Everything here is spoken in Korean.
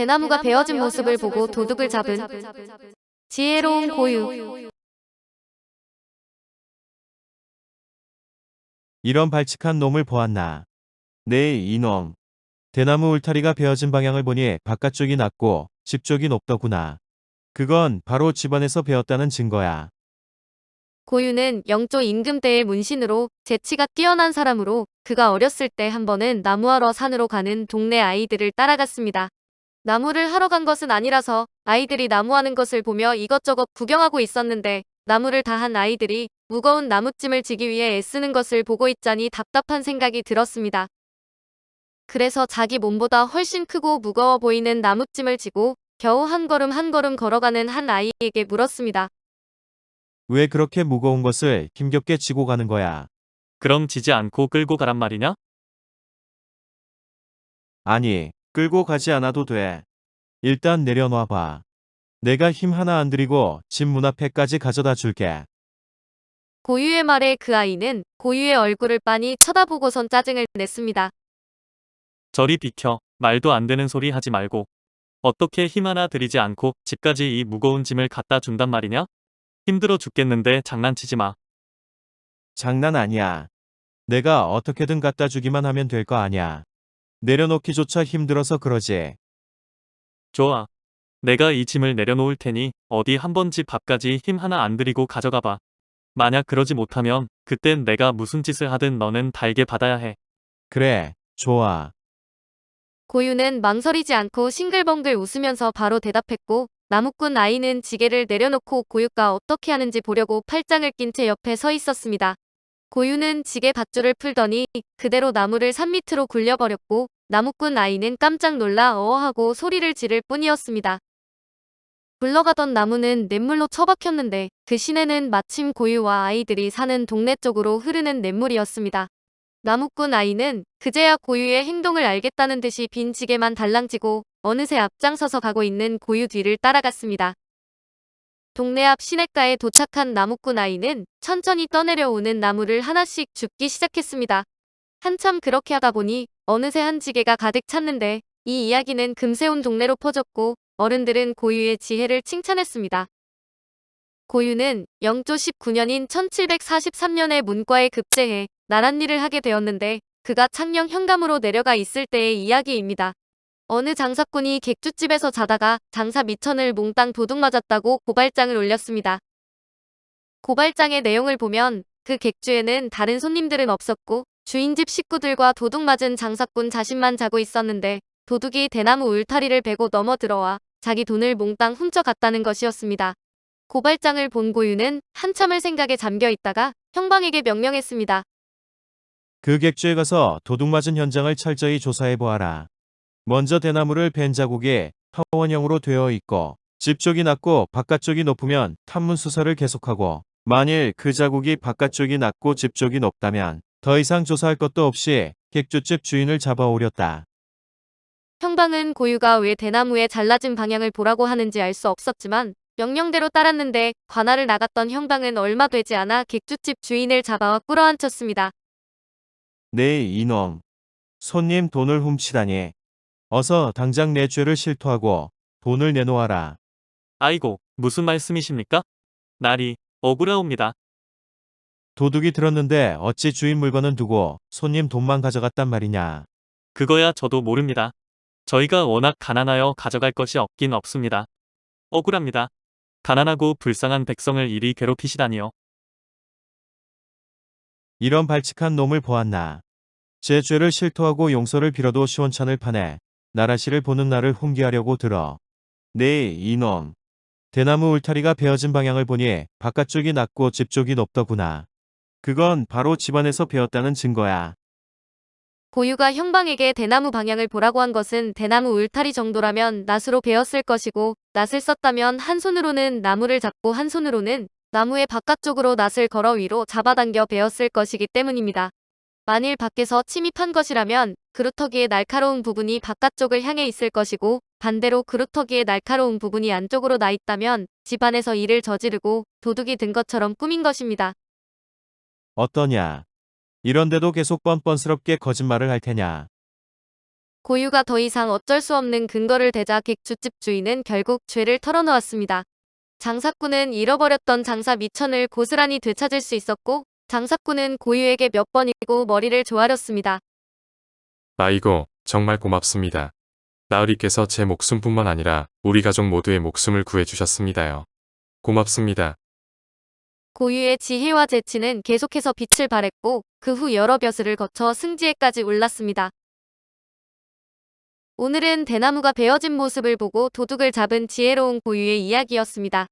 대나무가 베어진 모습을 보고 도둑을 잡은 지혜로운 고유. 이런 발칙한 놈을 보았나. 네, 이놈. 대나무 울타리가 베어진 방향을 보니 바깥쪽이 낮고 집 쪽이 높더구나. 그건 바로 집안에서 베었다는 증거야. 고유는 영조 임금때의 문신으로 재치가 뛰어난 사람으로 그가 어렸을 때 한 번은 나무하러 산으로 가는 동네 아이들을 따라갔습니다. 나무를 하러 간 것은 아니라서 아이들이 나무하는 것을 보며 이것저것 구경하고 있었는데 나무를 다 한 아이들이 무거운 나무찜을 지기 위해 애쓰는 것을 보고 있자니 답답한 생각이 들었습니다. 그래서 자기 몸보다 훨씬 크고 무거워 보이는 나무찜을 지고 겨우 한 걸음 한 걸음 걸어가는 한 아이에게 물었습니다. 왜 그렇게 무거운 것을 힘겹게 지고 가는 거야? 그럼 지지 않고 끌고 가란 말이냐? 아니, 끌고 가지 않아도 돼. 일단 내려놔 봐. 내가 힘 하나 안 들이고 집 문 앞에까지 가져다 줄게. 고유의 말에 그 아이는 고유의 얼굴을 빤히 쳐다보고선 짜증을 냈습니다. 저리 비켜. 말도 안 되는 소리 하지 말고. 어떻게 힘 하나 들이지 않고 집까지 이 무거운 짐을 갖다 준단 말이냐? 힘들어 죽겠는데 장난치지 마. 장난 아니야. 내가 어떻게든 갖다 주기만 하면 될 거 아냐. 내려놓기조차 힘들어서 그러지. 좋아. 내가 이 짐을 내려놓을 테니 어디 한번 집 앞까지 힘 하나 안 들이고 가져가 봐. 만약 그러지 못하면 그땐 내가 무슨 짓을 하든 너는 달게 받아야 해. 그래, 좋아. 고유는 망설이지 않고 싱글벙글 웃으면서 바로 대답했고 나무꾼 아이는 지게를 내려놓고 고유가 어떻게 하는지 보려고 팔짱을 낀 채 옆에 서 있었습니다. 고유는 지게 밧줄을 풀더니 그대로 나무를 산 밑으로 굴려버렸고 나무꾼 아이는 깜짝 놀라 어어하고 소리를 지를 뿐이었습니다. 굴러가던 나무는 냇물로 처박혔는데 그 시내는 마침 고유와 아이들이 사는 동네 쪽으로 흐르는 냇물이었습니다. 나무꾼 아이는 그제야 고유의 행동을 알겠다는 듯이 빈 지게만 달랑지고 어느새 앞장서서 가고 있는 고유 뒤를 따라갔습니다. 동네 앞 시냇가에 도착한 나무꾼 아이는 천천히 떠내려오는 나무를 하나씩 줍기 시작했습니다. 한참 그렇게 하다 보니 어느새 한 지게가 가득 찼는데 이 이야기는 금세 온 동네로 퍼졌고 어른들은 고유의 지혜를 칭찬했습니다. 고유는 영조 19년인 1743년에 문과에 급제해 나란 일을 하게 되었는데 그가 창녕 현감으로 내려가 있을 때의 이야기입니다. 어느 장사꾼이 객주집에서 자다가 장사 미천을 몽땅 도둑 맞았다고 고발장을 올렸습니다. 고발장의 내용을 보면 그 객주에는 다른 손님들은 없었고 주인집 식구들과 도둑 맞은 장사꾼 자신만 자고 있었는데 도둑이 대나무 울타리를 베고 넘어 들어와 자기 돈을 몽땅 훔쳐갔다는 것이었습니다. 고발장을 본 고유는 한참을 생각에 잠겨 있다가 형방에게 명령했습니다. 그 객주에 가서 도둑 맞은 현장을 철저히 조사해 보아라. 먼저 대나무를 벤 자국이 타원형으로 되어 있고 집 쪽이 낮고 바깥쪽이 높으면 탐문 수사를 계속하고 만일 그 자국이 바깥쪽이 낮고 집 쪽이 높다면 더 이상 조사할 것도 없이 객주집 주인을 잡아오렸다. 형방은 고유가 왜 대나무의 잘라진 방향을 보라고 하는지 알 수 없었지만 명령대로 따랐는데 관할을 나갔던 형방은 얼마 되지 않아 객주집 주인을 잡아와 끌어안쳤습니다. 네 이놈. 손님 돈을 훔치다니. 어서 당장 내 죄를 실토하고 돈을 내놓아라. 아이고, 무슨 말씀이십니까? 날이 억울하옵니다. 도둑이 들었는데 어찌 주인 물건은 두고 손님 돈만 가져갔단 말이냐. 그거야 저도 모릅니다. 저희가 워낙 가난하여 가져갈 것이 없긴 없습니다. 억울합니다. 가난하고 불쌍한 백성을 이리 괴롭히시다니요. 이런 발칙한 놈을 보았나. 제 죄를 실토하고 용서를 빌어도 시원찮을 판에 나라시를 보는 나를 훈계하려고 들어. 네 이놈. 대나무 울타리가 베어진 방향을 보니 바깥쪽이 낮고 집 쪽이 높더구나. 그건 바로 집안에서 베었다는 증거야. 고유가 형방에게 대나무 방향을 보라고 한 것은 대나무 울타리 정도라면 낫으로 베었을 것이고 낫을 썼다면 한 손으로는 나무를 잡고 한 손으로는 나무의 바깥쪽으로 낫을 걸어 위로 잡아당겨 베었을 것이기 때문입니다. 만일 밖에서 침입한 것이라면 그루터기의 날카로운 부분이 바깥쪽을 향해 있을 것이고 반대로 그루터기의 날카로운 부분이 안쪽으로 나 있다면 집안에서 일을 저지르고 도둑이 든 것처럼 꾸민 것입니다. 어떠냐. 이런데도 계속 뻔뻔스럽게 거짓말을 할 테냐. 고유가 더 이상 어쩔 수 없는 근거를 대자 객주집 주인은 결국 죄를 털어놓았습니다. 장사꾼은 잃어버렸던 장사 미천을 고스란히 되찾을 수 있었고 장사꾼은 고유에게 몇 번이고 머리를 조아렸습니다. 아이고, 정말 고맙습니다. 나으리께서 제 목숨뿐만 아니라 우리 가족 모두의 목숨을 구해주셨습니다요. 고맙습니다. 고유의 지혜와 재치는 계속해서 빛을 발했고 그 후 여러 벼슬을 거쳐 승지에까지 올랐습니다. 오늘은 대나무가 베어진 모습을 보고 도둑을 잡은 지혜로운 고유의 이야기였습니다.